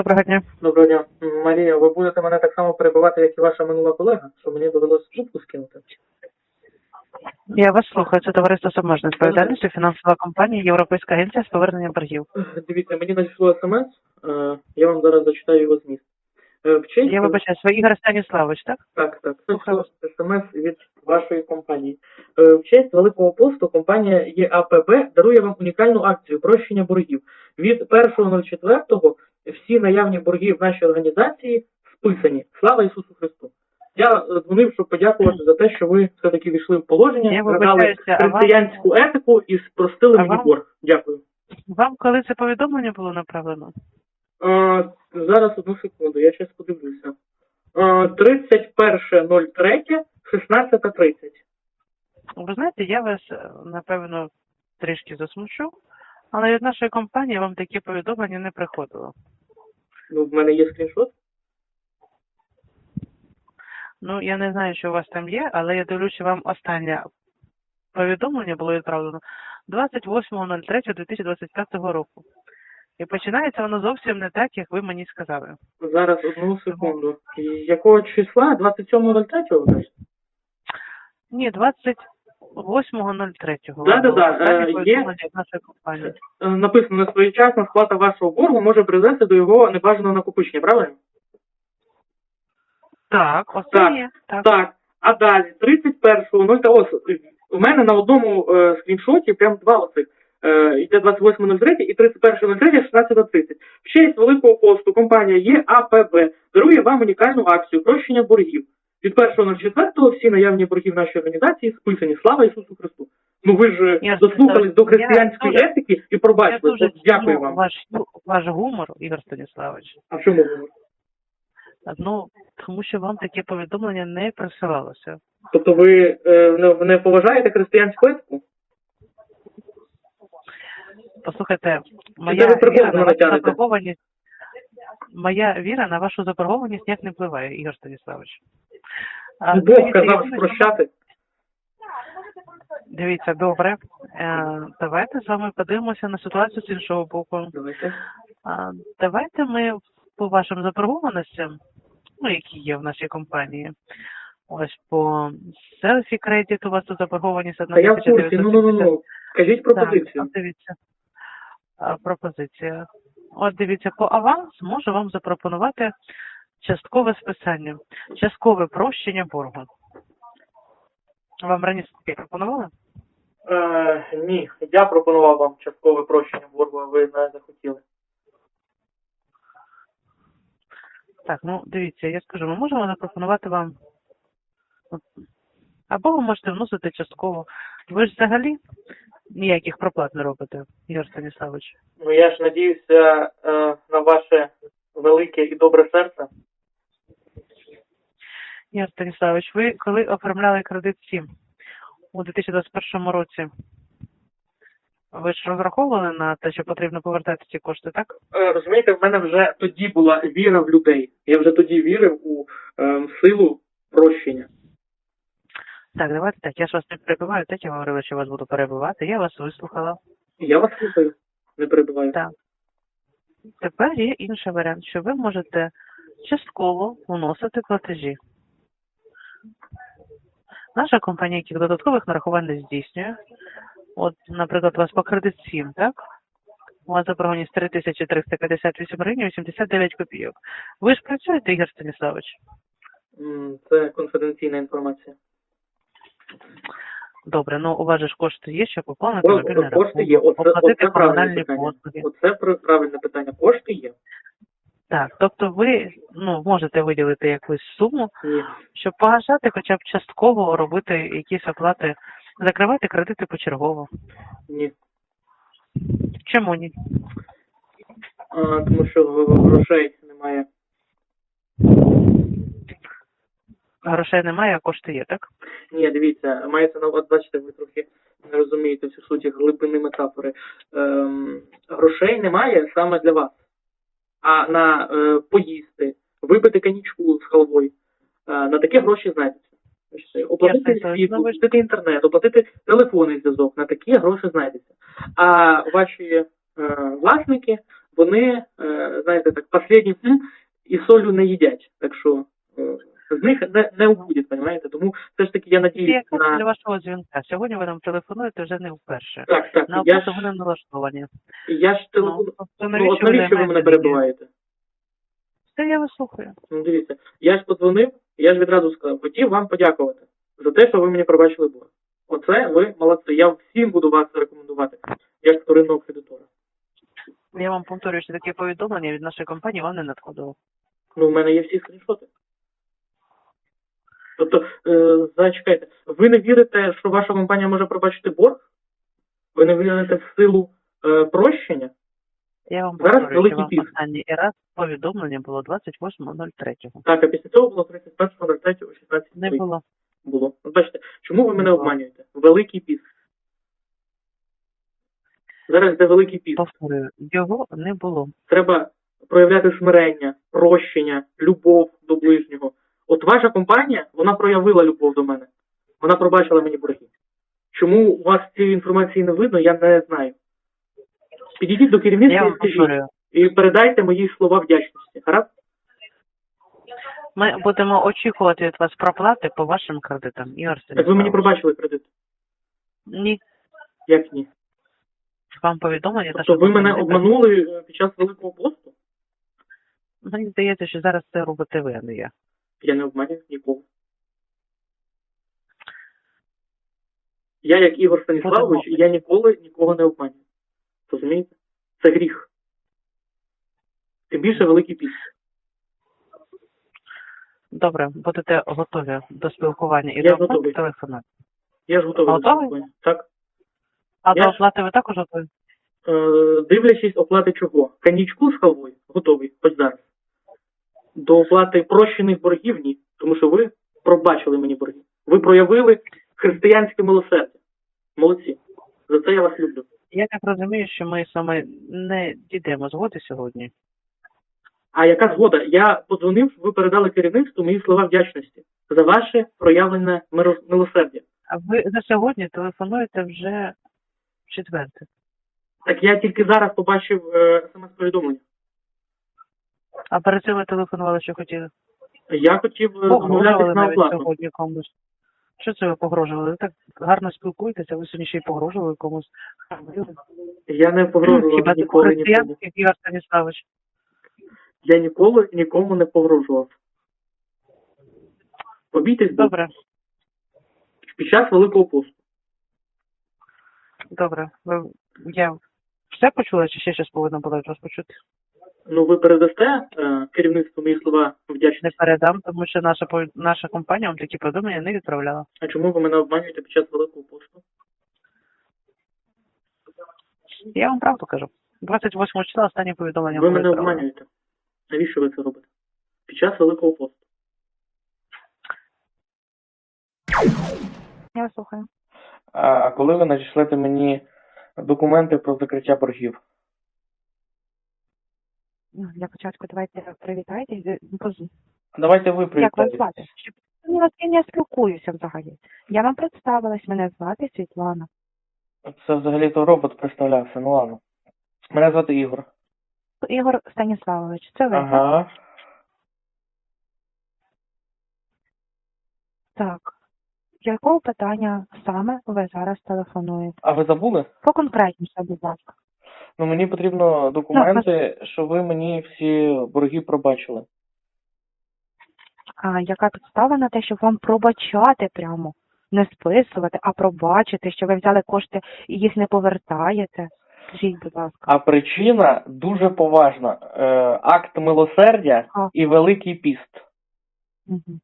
Доброго дня. Доброго дня. Марія, ви будете мене так само перебивати, як і ваша минула колега, що мені довелося жутку скинути. Я вас слухаю. Це товариство з обмеженою відповідальністю, фінансова компанія, Європейська агенція з повернення боргів. Дивіться, мені надійшло смс, е, я вам зараз зачитаю його зміст. Е, В честь... Я вибачаю, ви Ігор Станіславович, так? Так, так. Слухаю. СМС від вашої компанії. Е, В честь Великого посту компанія ЄАПБ дарує вам унікальну акцію прощення боргів. Від 1.04 всі наявні борги в нашій організації списані. Слава Ісусу Христу! Я е, дзвонив, щоб подякувати за те, що ви все-таки війшли в положення, вибачаюся, а вам- етику і спростили А мені вам- борг. Дякую. Вам коли це повідомлення було направлено? Е, зараз одну секунду, я зараз подивлюся. Е, 31.03, 16.30. Ви знаєте, я вас, е, напевно, трішки засмучу, але від нашої компанії вам такі повідомлення не приходило. Ну, в мене є скріншот. Ну, я не знаю, що у вас там є, але я дивлюся, що вам останнє повідомлення було відправлено 28.03.2025 року. І починається воно зовсім не так, як ви мені сказали. Зараз одну секунду. Якого числа? 27.03 ви кажете? Ні, 28.03. Да-да-да, Останнє е, є. компанії. Е, Написано, своєчасна сплата вашого боргу може призвести до його небажаного накопичення, правильно? Так, останнє. Так. Так. А далі, 31.0, та ось, у мене на одному е, скріншоті прям два оцих. Е, йде 28.03 і 31.03, 16.30. В честь Великого посту компанія ЄАПБ дарує вам унікальну акцію прощення боргів. Від 1.04 всі наявні борги в нашій організації списані. Слава Ісусу Христу! Ну ви ж Я дослухались до я християнської дуже- етики і Я пробачили. дуже От Дякую вам. ваш, ваш гумор, Ігор Станіславович. А в чому ви? Ну, тому що вам таке повідомлення не присилалося. Тобто ви е, не, не поважаєте християнську етику? Послухайте, моя віра на вашу заборгованість, моя віра на вашу заборгованість ніяк не впливає, Ігор Станіславович. А, Ну, Бог казав спрощати. Дивіться, добре. Е, давайте з вами подивимося на ситуацію з іншого боку. Давайте. А, давайте ми по вашим заборгованостям, ну, які є в нашій компанії, ось по селфі кредит у вас тут заборгованість Та я в курсі, ну ну ну ну. Кажіть пропозицію. Так, дивіться. А, пропозиція. От дивіться, по аванс можу вам запропонувати часткове списання, часткове прощення боргу. Вам раніше таке пропонували? Е, ні, я пропонував вам часткове прощення боргу, а ви не захотіли. Так, ну дивіться, я скажу, ми можемо запропонувати вам. Або ви можете вносити частково. Ви ж взагалі ніяких проплат не робите, Ігор Станіславович. Ну я ж надіюся е, на ваше велике і добре серце. Ігор Станіславович, ви коли оформляли кредит 7 у 2021 році, ви ж розраховували на те, що потрібно повертати ці кошти, так? Е, розумієте, в мене вже тоді була віра в людей. Я вже тоді вірив у е, силу прощення. Так, давайте так. Я ж вас не перебиваю, так я говорила, що вас буду перебивати. Я вас вислухала. Я вас слухаю, не перебиваю. Так. Тепер є інший варіант, що ви можете частково вносити платежі. Наша компанія яких додаткових нарахувань не здійснює. От, наприклад, у вас по кредит 7, так? У вас заборгованість 3358 гривень 89 копійок. Ви ж працюєте, Ігор Станіславович? Це конфіденційна інформація. Добре, ну у вас же ж кошти є, щоб поповнити мобільний Кошти є. рахунок, Оце, оплатити оце правильне питання. послуги. Оце правильне питання. Кошти є? Так, тобто ви ну, можете виділити якусь суму, щоб погашати хоча б частково робити якісь оплати, закривати кредити почергово. Ні. Чому ні? А, тому що грошей немає. Грошей немає, а кошти є, так? Ні, дивіться, мається на увазі, бачите, ви трохи не розумієте всю суть глибини метафори. Ем, грошей немає саме для вас. А на е, поїсти, випити канічку з халвою, е, на такі гроші знайдеться. Оплатити світу, світло, оплатити інтернет, оплатити телефонний зв'язок, на такі гроші знайдеться. А ваші е, власники вони, е, знаєте, так, последній і солю не їдять. Так що е, з них не, не убудет, понимаєте? Тому все ж таки я надіюсь яка на... для вашого дзвінка? Сьогодні ви нам телефонуєте вже не вперше. Так, так, На я ж, вони налаштовані. я ж Ну, телефон... тобто Ну, от навіщо ви мене перебуваєте? Це я вас слухаю. Ну, дивіться, я ж подзвонив, я ж відразу сказав, хотів вам подякувати за те, що ви мені пробачили борг. Оце ви молодці. Я всім буду вас рекомендувати, як вторинного кредитора. Я вам повторюю, що таке повідомлення від нашої компанії вам не надходило. Ну, в мене є всі скріншоти. Тобто, е, зачекайте, ви не вірите, що ваша компанія може пробачити борг? Ви не вірите в силу е, прощення? Я вам Зараз повторюю, великий що вам пік. останній раз повідомлення було 28.03. Так, а після цього було 31.03 о 16 Не було. було. От бачите, чому ви мене було. обманюєте? Великий піс. Зараз де великий піс. Повторюю, його не було. Треба проявляти смирення, прощення, любов до ближнього. От ваша компанія, вона проявила любов до мене. Вона пробачила мені борги. Чому у вас цієї інформації не видно, я не знаю. Підійдіть до керівництва і скажіть, і передайте мої слова вдячності. Гаразд? Ми будемо очікувати від вас проплати по вашим кредитам. Ігор Так ви мені пробачили кредит. Ні. Як ні? Вам повідомлення, Тобто ви мене не обманули е, під час Великого посту? Мені здається, що зараз це робите ви, а не я. Я не обманюю нікого. Я, як Ігор Станіславович, я ніколи нікого не обманюю. Розумієте? Це гріх. Тим більше великий піс. Добре, будете готові до спілкування і Я до оплати телефонати. Я ж готовий до Готовий? спілкування. Так. А Я до оплати ви також готові? Е, дивлячись оплати чого? Коньячку з халвою? Готовий, хоч зараз. До оплати прощених боргів ні. Тому що ви пробачили мені борги. Ви проявили християнське милосердя. Молодці. За це я вас люблю. Я так розумію, що ми саме не дійдемо згоди сьогодні. А яка згода? Я подзвонив, ви передали керівництву мої слова вдячності за ваше проявлене милосердя. А ви за сьогодні телефонуєте вже четверте. Так я тільки зараз побачив е, смс-повідомлення. А перед цим ви телефонували, що хотіли. Я хотів е, Погрожували на навіть оплату. сьогодні комусь. Що це ви погрожували? Ви так гарно спілкуєтеся, ви сьогодні ще й погрожували комусь. Я не погрожував Хіба це ніколи нікому. Ігор Станіславович? Я ніколи нікому не погрожував. Побійтесь Бога. Добре, під час Великого посту. добре. Ви, я все почула, чи ще щось повинна була від вас почути? Ну, ви передасте е, керівництву мої слова Не передам, тому що наша наша компанія вам такі повідомлення не відправляла. А чому ви мене обманюєте під час Великого посту? Я вам правду кажу. 28 числа останнє повідомлення Ви мене обманюєте. Навіщо ви це робите? Під час Великого посту. Я слухаю. А коли ви надішлете мені документи про закриття боргів? Ну, Для початку давайте привітайтесь. Поз- Давайте ви Як вас звати? Щоб я вас я не спілкуюся взагалі. Я вам представилась, мене звати Світлана. Це взагалі-то робот представлявся, ну ладно. Мене звати Ігор. Ігор Станіславович, це ви? Ага. Так. З якого питання саме ви зараз телефонуєте? А ви забули? Поконкретніше, будь ласка. Ну мені потрібно документи, що ви мені всі борги пробачили. А яка підстава на те, щоб вам пробачати прямо? Не списувати, а пробачити, що ви взяли кошти і їх не повертаєте? Скажіть, будь ласка. А причина дуже поважна. Е, акт милосердя А. і великий піст. Угу.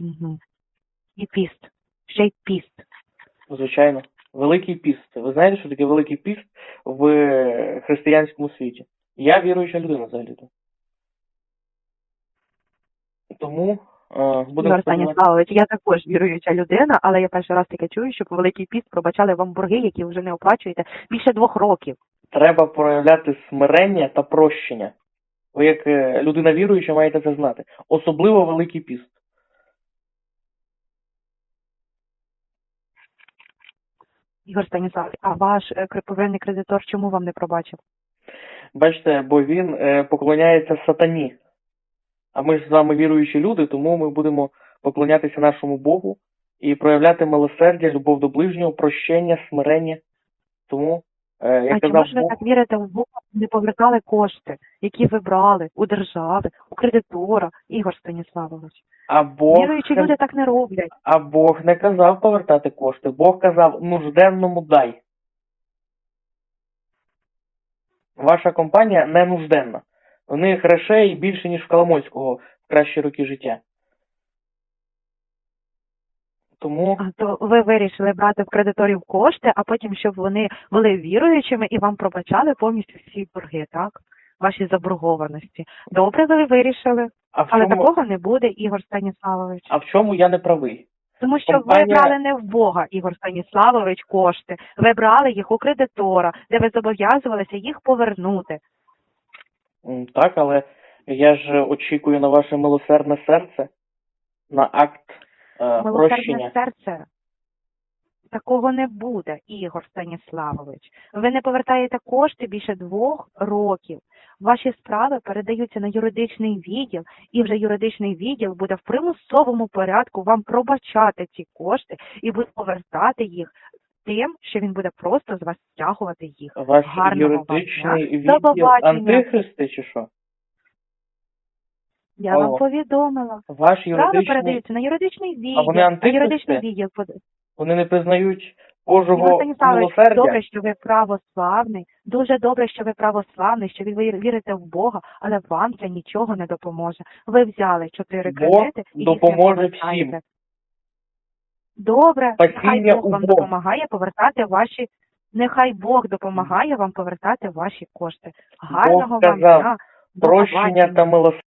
Угу. І піст. Ще й піст. Звичайно. Великий піст. Ви знаєте, що таке великий піст в християнському світі? Я віруюча людина взагалі. Тому е, будемо Ігор я також віруюча людина, але я перший раз таке чую, щоб Великий Піст пробачали вам борги, які вже не оплачуєте більше двох років. треба проявляти смирення та прощення. Ви як е, людина віруюча маєте це знати. Особливо великий піст. Ігор Станіславович, а ваш криповельний кредитор чому вам не пробачив? Бачите, бо він е, поклоняється сатані. А ми ж з вами віруючі люди, тому ми будемо поклонятися нашому Богу і проявляти милосердя, любов до ближнього, прощення, смирення. Тому, е, як а чому ж ви так вірите в Бога, не повертали кошти, які ви брали у держави, у кредитора, Ігор Станіславович? а Бог, Віруючі люди так не роблять. а Бог не казав повертати кошти. Бог казав нужденному дай. Ваша компанія не нужденна. У них грошей більше, ніж в Коломойського в кращі роки життя. Тому А то ви вирішили брати в кредиторів кошти, а потім, щоб вони були віруючими і вам пробачали повністю всі борги, так? Ваші заборгованості. Добре, ви вирішили, а в але чому, такого не буде, Ігор Станіславович. а в чому я не правий? Тому що компанія- ви брали не в Бога, Ігор Станіславович, кошти. Ви брали їх у кредитора, де ви зобов'язувалися їх повернути. Так, але я ж очікую на ваше милосердне серце, на акт прощення. серце. Такого не буде, Ігор Станіславович. Ви не повертаєте кошти більше двох років. Ваші справи передаються на юридичний відділ, і вже юридичний відділ буде в примусовому порядку вам пробачати ці кошти і буде повертати їх тим, що він буде просто з вас стягувати їх. Ваш Гарного вам юридичний. До відділ побачення. антихристи чи що? Я вам повідомила. Ваш Справи юридичний передаються на юридичний відділ, вони а антихристи? юридичний відділ буде вони не признають Ігор Божого Станіславович, милосердя. добре, що ви православний. Дуже добре, що ви православний, що ви вір- вірите в Бога, але вам це нічого не допоможе. Ви взяли чотири Бог кредити і їх не допоможе повертаєте. всім. Добре, Спасіння нехай Бог у вам Бога. допомагає повертати ваші. Нехай Бог допомагає вам повертати ваші кошти. Гарного вам сказав, дня. До Прощення побачення. та милосердя.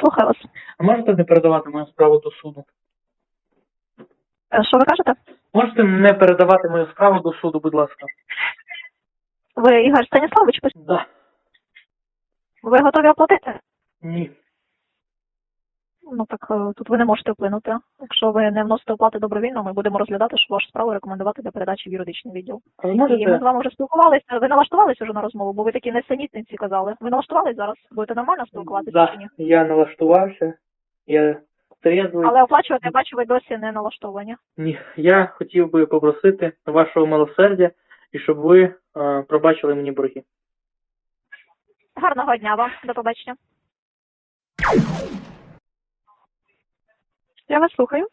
Слухаю вас. А можете не передавати мою справу до суду? Е, Що ви кажете? Можете не передавати мою справу до суду, будь ласка. Ви Ігор Станіславович, Так. Да. ви готові оплатити? Ні. Ну так е, тут ви не можете вплинути. Якщо ви не вносите оплати добровільно, ми будемо розглядати що вашу справу рекомендувати для передачі в юридичний відділ. Ви І ми з вами вже спілкувалися. Ви налаштувалися вже на розмову, бо ви такі несенітниці казали. Ви налаштувались зараз? Будете нормально спілкуватися чи ні? Я налаштувався. Я трезвий. Але оплачувати, я бачу, ви досі не налаштовані. Ні, я хотів би попросити вашого милосердя і щоб ви е, пробачили мені борги. Гарного дня вам, до побачення. Я вас слухаю.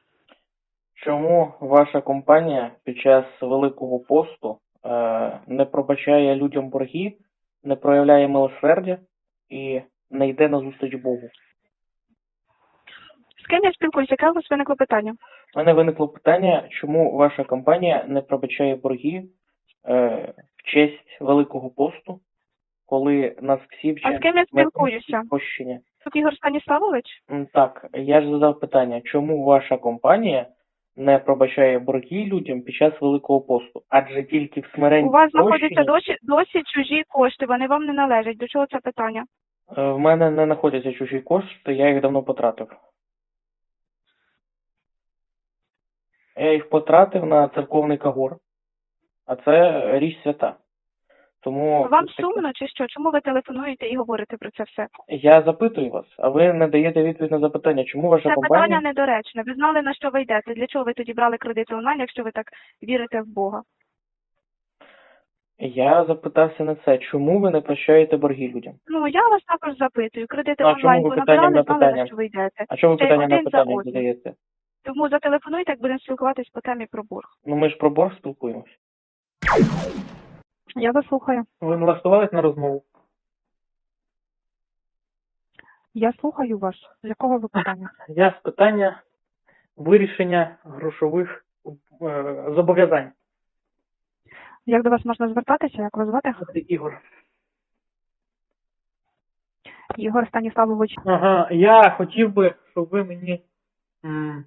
Чому ваша компанія під час Великого посту е, не пробачає людям борги, не проявляє милосердя і не йде на зустріч Богу? З ким я спілкуюся? Яке у вас виникло питання? У мене виникло питання, чому ваша компанія не пробачає борги е, в честь Великого посту, коли нас всі А з ким я спілкуюся? прощення. Тут Ігор Станіславович? Так, я ж задав питання, чому ваша компанія не пробачає борги людям під час Великого посту? Адже тільки в смиренні У вас знаходяться досі, досі чужі кошти, вони вам не належать. До чого це питання? е, в мене не знаходяться чужі кошти, я їх давно потратив. Я їх потратив на церковний кагор, а це річ свята. Тому Вам сумно чи що? Чому ви телефонуєте і говорите про це все? я запитую вас, а ви не даєте відповідь на запитання, чому ваша Це компанія питання недоречне. Ви знали на що ви йдете. Для чого ви тоді брали кредити онлайн, якщо ви так вірите в Бога? Я запитався на це, чому ви не прощаєте борги людям? Ну я вас також запитую. Кредити а онлайн ви набрали, на знали на що ви йдете. А чому ви питання на питання задаєте? Тому зателефонуйте, як будемо спілкуватись по темі про борг. Ну ми ж про борг спілкуємось. Я вас слухаю. Ви налаштувались на розмову? Я слухаю вас. З якого ви питання? Я з питання вирішення грошових е, зобов'язань. Як до вас можна звертатися? Як вас звати? Це Ігор. Ігор Станіславович. Ага, я хотів би, щоб ви мені м,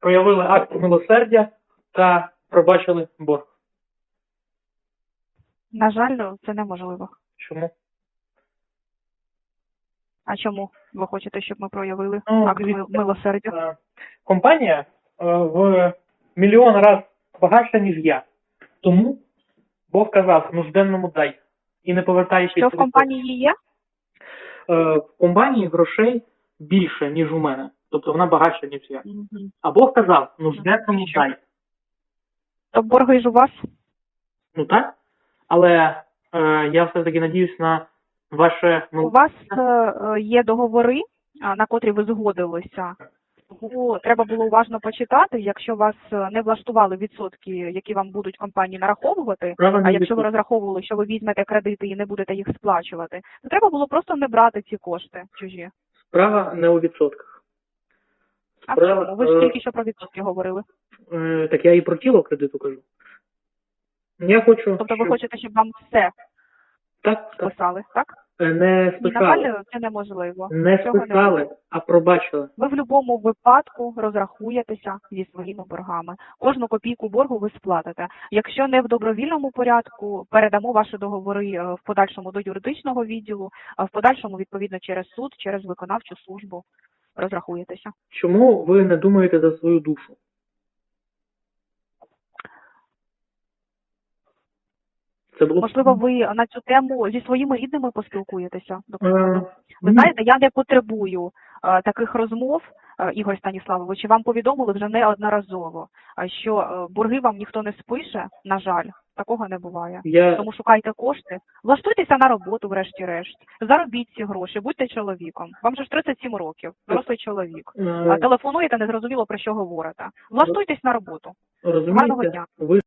проявили акт милосердя та пробачили борг. На жаль, це неможливо. Чому? А чому ви хочете, щоб ми проявили Ну, акт дивіться. милосердя? Е, Компанія е, в мільйон раз багатша, ніж я. Тому Бог казав, нужденному дай. І не повертаєш Що в компанії є? Е, в компанії грошей більше, ніж у мене. Тобто вона багатша, ніж я. Мгм. А Бог казав, нужденному дай. То борги ж у вас? Ну так. Але е, я все-таки надіюсь на ваше У вас е, е, є договори, на котрі ви згодилися. Тому треба було уважно почитати, якщо вас е, не влаштували відсотки, які вам будуть компанії нараховувати, справа а якщо ви розраховували, що ви візьмете кредити і не будете їх сплачувати, то треба було просто не брати ці кошти чужі. Справа не у відсотках. А в Справа, чому? Ви ж е, тільки що про відсотки говорили. Так я і про тіло кредиту кажу. Я хочу. Тобто ви щоб- хочете, щоб вам все Так, так. списали, так? Е, Не Ні, на списали. жаль, це неможливо. Не Цього не списали, буде. а пробачили. Ви в будь-якому випадку розрахуєтеся зі своїми боргами. Кожну копійку боргу ви сплатите. Якщо не в добровільному порядку, передамо ваші договори е, в подальшому до юридичного відділу, а в подальшому відповідно через суд, через виконавчу службу розрахуєтеся. Чому ви не думаєте за свою душу? Це було Можливо, ви на цю тему зі своїми рідними поспілкуєтеся. До прикладу. Е, Ви ні. знаєте, я не потребую е, таких розмов, е, Ігор Станіславович, і вам повідомили вже неодноразово, що е, борги вам ніхто не спише, на жаль, такого не буває. Я Тому шукайте кошти, влаштуйтеся на роботу, врешті-решт, заробіть ці гроші, будьте чоловіком. Вам же ж 37 років, дорослий чоловік. е, телефонуєте, незрозуміло про що говорите. Влаштуйтесь на роботу. Гарного розумієте, дня. ви